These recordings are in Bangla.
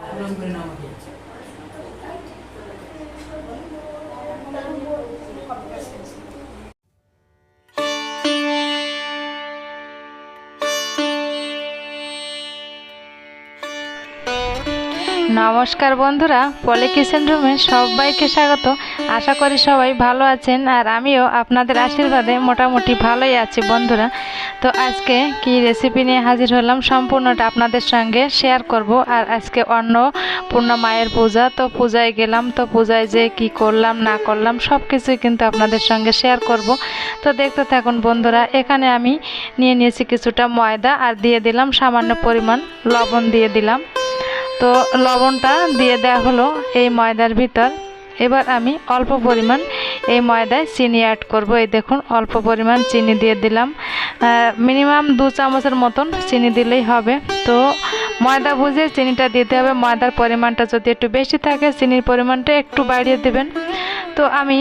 প্রণাম করে আমাকে নমস্কার বন্ধুরা পলি কিচেন রুমে সবাইকে স্বাগত। আশা করি সবাই ভালো আছেন আর আমিও আপনাদের আশীর্বাদে মোটামুটি ভালোই আছি বন্ধুরা। তো আজকে কি রেসিপি নিয়ে হাজির হলাম সম্পূর্ণটা আপনাদের সঙ্গে শেয়ার করব। আর আজকে অন্ন, পূর্ণ মায়ের পূজা, তো পূজায় গেলাম, তো পূজায় যে কি করলাম, না করলাম সব কিছুই কিন্তু আপনাদের সঙ্গে শেয়ার করব। তো দেখতে থাকুন বন্ধুরা, এখানে আমি নিয়ে নিয়েছি কিছুটা ময়দা আর দিয়ে দিলাম সামান্য পরিমাণ লবণ দিয়ে দিলাম। তো লবণটা দিয়ে দেওয়া হলো এই ময়দার ভিতর। এবার আমি অল্প পরিমাণ এই ময়দায় চিনি অ্যাড করব। এই দেখুন, অল্প পরিমাণ চিনি দিয়ে দিলাম। মিনিমাম দু চামচের মতন চিনি দিলেই হবে। তো ময়দা বুঝে চিনিটা দিতে হবে। ময়দার পরিমাণটা যদি একটু বেশি থাকে, চিনির পরিমাণটা একটু বাড়িয়ে দেবেন। তো আমি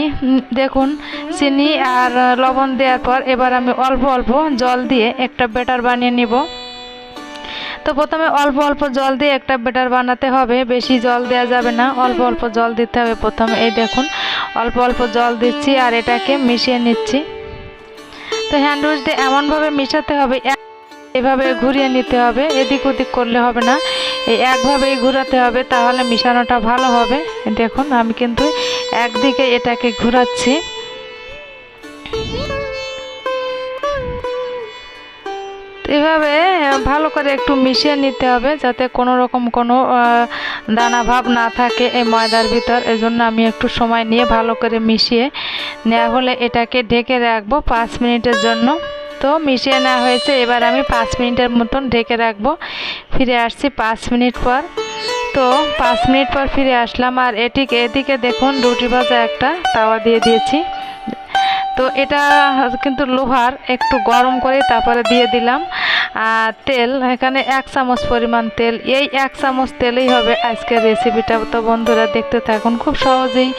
দেখুন, চিনি আর লবণ দেওয়ার পর এবার আমি অল্প অল্প জল দিয়ে একটা ব্যাটার বানিয়ে নিব। তো প্রথমে অল্প অল্প জল দিয়ে একটা ব্যাটার বানাতে হবে। বেশি জল দেওয়া যাবে না, অল্প অল্প জল দিতে হবে প্রথমে। এই দেখুন, অল্প অল্প জল দিচ্ছি আর এটাকে মিশিয়ে নিচ্ছি। তো হ্যান্ড ওয়াশ দিয়ে এমনভাবে মিশাতে হবে এভাবে ঘুরিয়ে নিতে হবে। এদিক ওদিক করলে হবে না। এই একভাবেই ঘোরাতে হবে, তাহলে মিশানোটা ভালো হবে। দেখুন, আমি কিন্তু একদিকে এটাকে ঘোরাচ্ছি। এভাবে ভালো করে একটু মিশিয়ে নিতে হবে যাতে কোনো রকম কোনো দানা ভাব না থাকে এই ময়দার ভিতর। এজন্য আমি একটু সময় নিয়ে ভালো করে মিশিয়ে নেওয়া হলে এটাকে ঢেকে রাখব পাঁচ মিনিটের জন্য। তো মিশিয়ে নেওয়া হয়েছে, এবার আমি পাঁচ মিনিটের মতন ঢেকে রাখব। ফিরে আসছি পাঁচ মিনিট পর। তো পাঁচ মিনিট পর ফিরে আসলাম আর এটিকে এদিকে দেখুন রুটি ভাজা একটা তাওয়া দিয়ে দিয়েছি। তো এটা কিন্তু লোহার, একটু গরম করে তারপরে দিয়ে দিলাম। তেল, এখানে এক চামচ পরিমাণ তেল। এই এক চামচ তেলেই হবে আজকের রেসিপিটা তো বন্ধুরা, দেখতে থাকুন, খুব সহজেই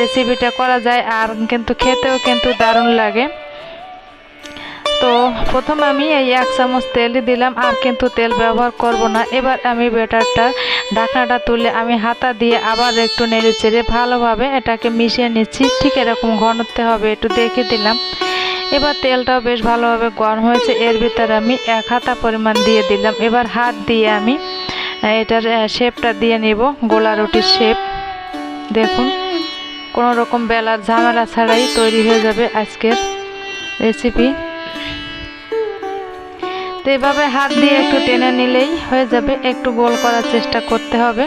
রেসিপিটা করা যায় আর কিন্তু খেতেও কিন্তু দারুণ লাগে। তো প্রথম আমি এই এক চামচ তেলই দিলাম, আর কিন্তু তেল ব্যবহার করব না। এবার আমি ব্যাটারটার ঢাকনাটা তুলে আমি হাতা দিয়ে আবার একটু নেড়ে চেড়ে ভালোভাবে এটাকে মিশিয়ে নিচ্ছি। ঠিক এরকম ঘনত্বে হবে, একটু দেখে দিলাম। এবার তেলটাও বেশ ভালোভাবে গরম হয়েছে, এর ভিতরে আমি এক হাতা পরিমাণ দিয়ে দিলাম। এবার হাত দিয়ে আমি এটার শেপটা দিয়ে নেব, গোলা রুটির শেপ। দেখুন কোনো রকম বেলার ঝামেলা ছাড়াই তৈরি হয়ে যাবে আজকের রেসিপি। তো এভাবে হাত দিয়ে একটু টেনে নিলেই হয়ে যাবে। একটু গোল করার চেষ্টা করতে হবে।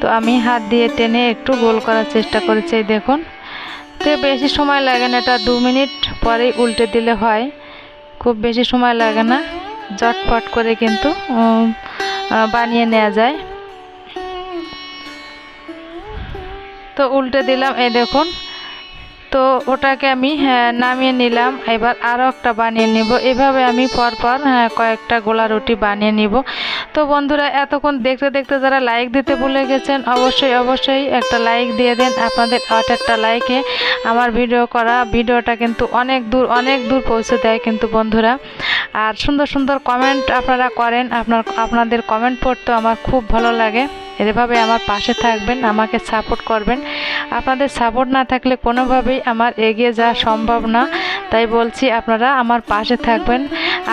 তো আমি হাত দিয়ে টেনে একটু গোল করার চেষ্টা করেছি দেখুন। তো বেশি সময় লাগে না, এটা দু মিনিট পরেই উল্টে দিলে হয়। খুব বেশি সময় লাগে না জটপট করে কিন্তু বানিয়ে নেওয়া যায়। তো উল্টে দিলাম, এই দেখুন। তো ওটাকে আমি হ্যাঁ, নামিয়ে নিলাম। এবার আরও একটা বানিয়ে নিব। এভাবে আমি পরপর হ্যাঁ, কয়েকটা গোলা রুটি বানিয়ে নিব। তো বন্ধুরা এতক্ষণ দেখতে দেখতে যারা লাইক দিতে ভুলে গেছেন অবশ্যই অবশ্যই একটা লাইক দিয়ে দেন। আপনাদের আট একটা লাইকে আমার ভিডিও করা ভিডিওটা কিন্তু অনেক দূর অনেক দূর পৌঁছে দেয় কিন্তু বন্ধুরা। আর সুন্দর সুন্দর কমেন্ট আপনারা করেন। আপনার আপনাদের কমেন্ট পড়তে আমার খুব ভালো লাগে। এভাবে আমার পাশে থাকবেন, আমাকে সাপোর্ট করবেন। আপনাদের সাপোর্ট না থাকলে কোনোভাবেই আমার এগিয়ে যাওয়া সম্ভব না। তাই বলছি, আপনারা আমার পাশে থাকবেন।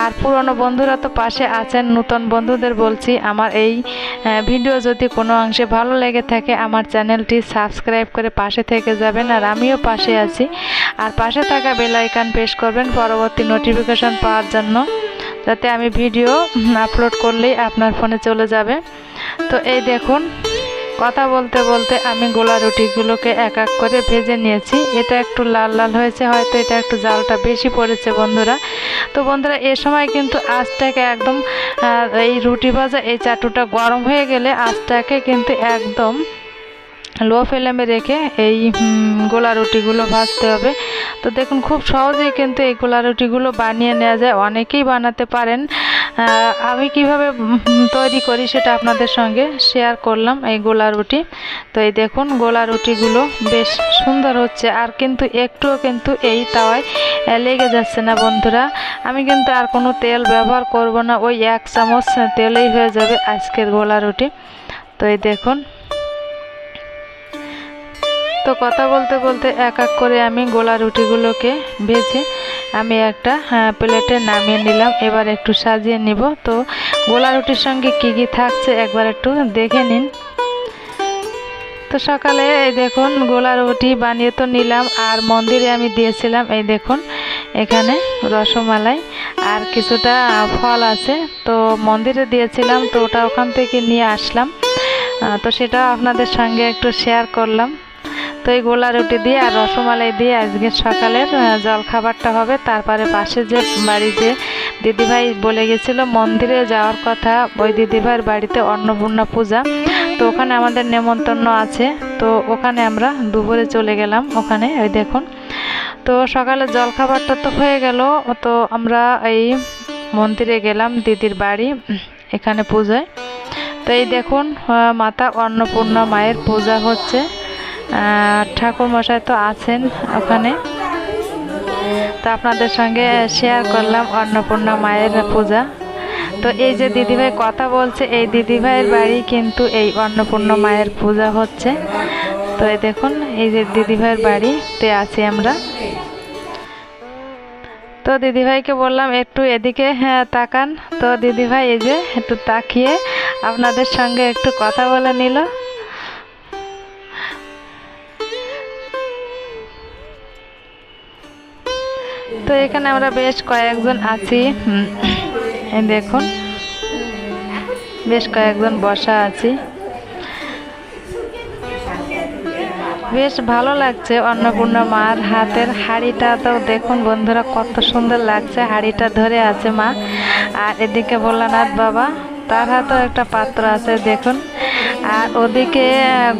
আর পুরনো বন্ধুরা তো পাশে আছেন, নতুন বন্ধুদের বলছি, আমার এই ভিডিও যদি কোনো অংশে ভালো লেগে থাকে, আমার চ্যানেলটি সাবস্ক্রাইব করে পাশে থেকে যাবেন। আর আমিও পাশে আছি। আর পাশে থাকা বেল আইকন প্রেস করবেন পরবর্তী নোটিফিকেশন পাওয়ার জন্য, যাতে আমি ভিডিও আপলোড করলেই আপনার ফোনে চলে যাবে। তো এই দেখুন, কথা বলতে বলতে আমি গোলা রুটিগুলোকে এক এক করে ভেজে নিয়েছি। এটা একটু লাল লাল হয়েছে, হয়তো এটা একটু জালটা বেশি পড়েছে বন্ধুরা। তো বন্ধুরা, এ সময় কিন্তু আঁচটাকে একদম এই রুটি ভাজা, এই চাটুটা গরম হয়ে গেলে আঁচটাকে কিন্তু একদম লো ফ্লেমে রেখে এই গোলা রুটিগুলো ভাজতে হবে। তো দেখুন, খুব সহজেই কিন্তু এই গোলা রুটিগুলো বানিয়ে নেওয়া যায়। অনেকেই বানাতে পারেন। আমি কীভাবে তৈরি করি সেটা আপনাদের সঙ্গে শেয়ার করলাম এই গোলা রুটি। তো এই দেখুন, গোলা রুটিগুলো বেশ সুন্দর হচ্ছে। আর কিন্তু একটুও কিন্তু এই তাওয়ায় লেগে যাচ্ছে না বন্ধুরা। আমি কিন্তু আর কোনো তেল ব্যবহার করব না। ওই এক চামচ তেলেই হয়ে যাবে আজকের গোলা রুটি। তো এই দেখুন তো কথা বলতে বলতে এক এক করে আমি গোলা রুটিগুলোকে ভেজে আমি একটা হ্যাঁ, প্লেটে নামিয়ে নিলাম। এবার একটু সাজিয়ে নিব। তো গোলা রুটির সঙ্গে কি কি থাকছে একবার একটু দেখে নিন। তো সকালে এই দেখুন গোলা রুটি বানিয়ে তো নিলাম আর মন্দিরে আমি দিয়েছিলাম এই দেখুন এখানে রসমালাই আর কিছুটা ফল আছে। তো মন্দিরে দিয়েছিলাম তো ওটা ওখান থেকে নিয়ে আসলাম। তো সেটা আপনাদের সঙ্গে একটু শেয়ার করলাম। তো এই গোলা রুটি দিয়ে আর রসমালাই দিয়ে আজকে সকালের জল খাবারটা হবে। তারপরে পাশে যে বাড়ি যে দিদিভাই বলে গেছিল, মন্দিরে যাওয়ার কথা, ওই দিদিভাইয়ের বাড়িতে অন্নপূর্ণা পূজা। তো ওখানে আমাদের নেমন্তন্ন আছে। তো ওখানে আমরা দুপুরে চলে গেলাম। ওখানে ওই দেখুন। তো সকালে জল খাবারটা তো হয়ে গেল। তো আমরা এই মন্দিরে গেলাম দিদির বাড়ি, এখানে পূজায়। তো এই দেখুন মাতা অন্নপূর্ণা মায়ের পূজা হচ্ছে। ঠাকুর মশাই তো আছেন ওখানে। তো আপনাদের সঙ্গে শেয়ার করলাম অন্নপূর্ণা মায়ের পূজা। তো এই যে দিদিভাই কথা বলছে, এই দিদিভাইয়ের বাড়ি কিন্তু এই অন্নপূর্ণা মায়ের পূজা হচ্ছে। তো এই দেখুন, এই যে দিদিভাইয়ের বাড়িতে আছি আমরা। তো দিদিভাইকে বললাম, একটু এদিকে হ্যাঁ তাকান। তো দিদিভাই এই যে একটু তাকিয়ে আপনাদের সঙ্গে একটু কথা বলে নিল। তো এখানে আমরা বেশ কয়েকজন আছি। দেখুন। বেশ কয়েকজন বসা আছি। বেশ ভালো লাগছে অন্নপূর্ণা মার হাতের হাড়িটা। তো দেখুন বন্ধুরা, কত সুন্দর লাগছে হাড়িটা ধরে আছে মা। আর এদিকে ভোলানাথ বাবা। তার হাতেও একটা পাত্র আছে, দেখুন। আর ওদিকে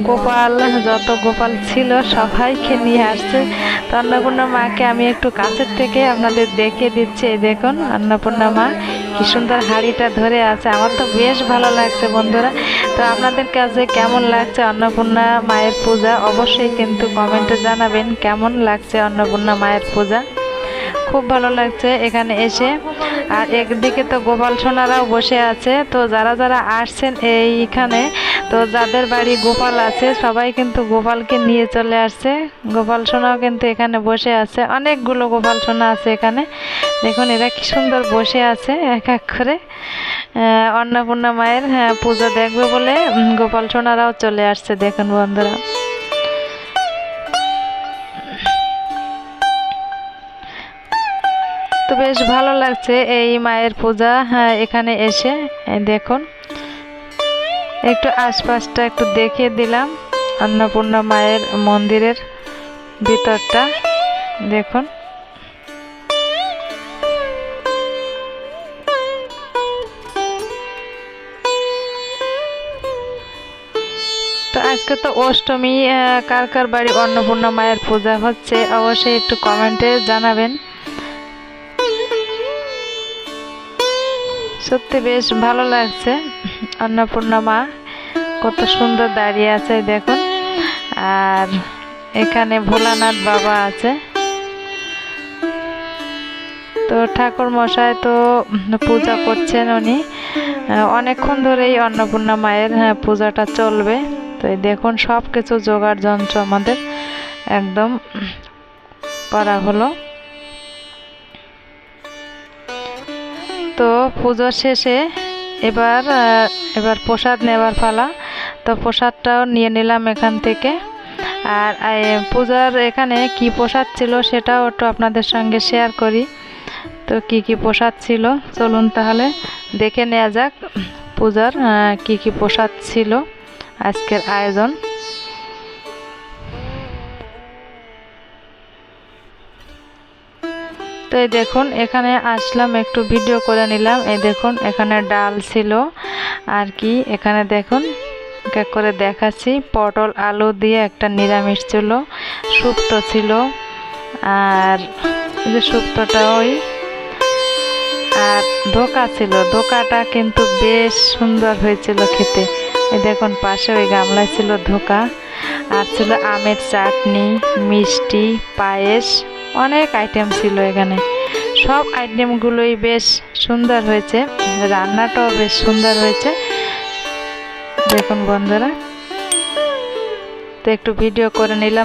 গোপাল, যত গোপাল ছিল, সবাইকে নিয়ে আসছে। তো অন্নপূর্ণা মাকে আমি একটু কাছের থেকে আপনাদের দেখে দিচ্ছি দেখুন, অন্নপূর্ণা মা, কি সুন্দর হাড়িটা ধরে আছে। আমার তো বেশ ভালো লাগছে, বন্ধুরা। তো আপনাদের কাছে কেমন লাগছে অন্নপূর্ণা মায়ের পূজা? অবশ্যই কিন্তু কমেন্টে জানাবেন, কেমন লাগছে অন্নপূর্ণা মায়ের পূজা? খুব ভালো লাগছে এখানে এসে। আর একদিকে তো গোপাল সোনারাও বসে আছে। তো যারা যারা আসছেন এইখানে তো যাদের বাড়ি গোপাল আছে সবাই কিন্তু গোপালকে নিয়ে চলে আসছে। গোপাল সোনাও কিন্তু এখানে বসে আছে। অনেকগুলো গোপাল সোনা আছে এখানে। দেখুন এরা কি সুন্দর বসে আছে এক এক করে। অন্নপূর্ণা মায়ের হ্যাঁ, পুজো দেখবে বলে গোপাল সোনারাও চলে আসছে। দেখুন বন্ধুরা। বেশ ভালো লাগছে এই মায়ের পূজা হ্যাঁ এখানে এসে দেখুন। একটু আশপাশটা একটু দেখিয়ে দিলাম, অন্নপূর্ণা মায়ের মন্দিরের ভিতরটা, দেখুন। তো আজকে তো অষ্টমী কার কার বাড়ি অন্নপূর্ণা মায়ের পূজা হচ্ছে, অবশ্যই একটু কমেন্টে জানাবেন। সত্যি বেশ ভালো লাগছে। অন্নপূর্ণা মা কত সুন্দর দাঁড়িয়ে আছে দেখুন। আর এখানে ভোলানাথ বাবা আছে। তো ঠাকুর মশাই তো পূজা করছেন উনি। অনেকক্ষণ ধরেই অন্নপূর্ণা মায়ের পূজাটা চলবে। তো দেখুন সব কিছু জোগাড় যন্ত্র আমাদের একদম করা হলো। তো পুজো শেষে এবার এবার প্রসাদ নেবার পালা। তো প্রসাদটাও নিয়ে নিলাম এখান থেকে। আর পূজার এখানে কি প্রসাদ ছিল সেটাও একটু আপনাদের সঙ্গে শেয়ার করি। তো কি কি প্রসাদ ছিল? চলুন তাহলে দেখে নেওয়া যাক পূজার কি কি প্রসাদ ছিল আজকের আয়োজন। তো এই দেখুন, এখানে আসলাম, একটু ভিডিও করে নিলাম। এই দেখুন, এখানে ডাল ছিল। আর কি, এখানে দেখুন করে দেখাচ্ছি। পটল, আলু দিয়ে একটা নিরামিষ ছিল, শুক্তো ছিল। আর যে শুক্তোটা ওই, আর ধোকা ছিল। ধোকাটা কিন্তু বেশ সুন্দর হয়েছিল খেতে। এই দেখুন, পাশে ওই গামলায় ছিল ধোকা। আর ছিল আমের চাটনি, মিষ্টি, পায়েস। অনেক আইটেম ছিল এখানে। সব আইটেমগুলোই বেশ সুন্দর হয়েছে। রান্নাটাও বেশ সুন্দর হয়েছে। দেখুন বন্ধুরা, তো একটু ভিডিও করে নিলাম।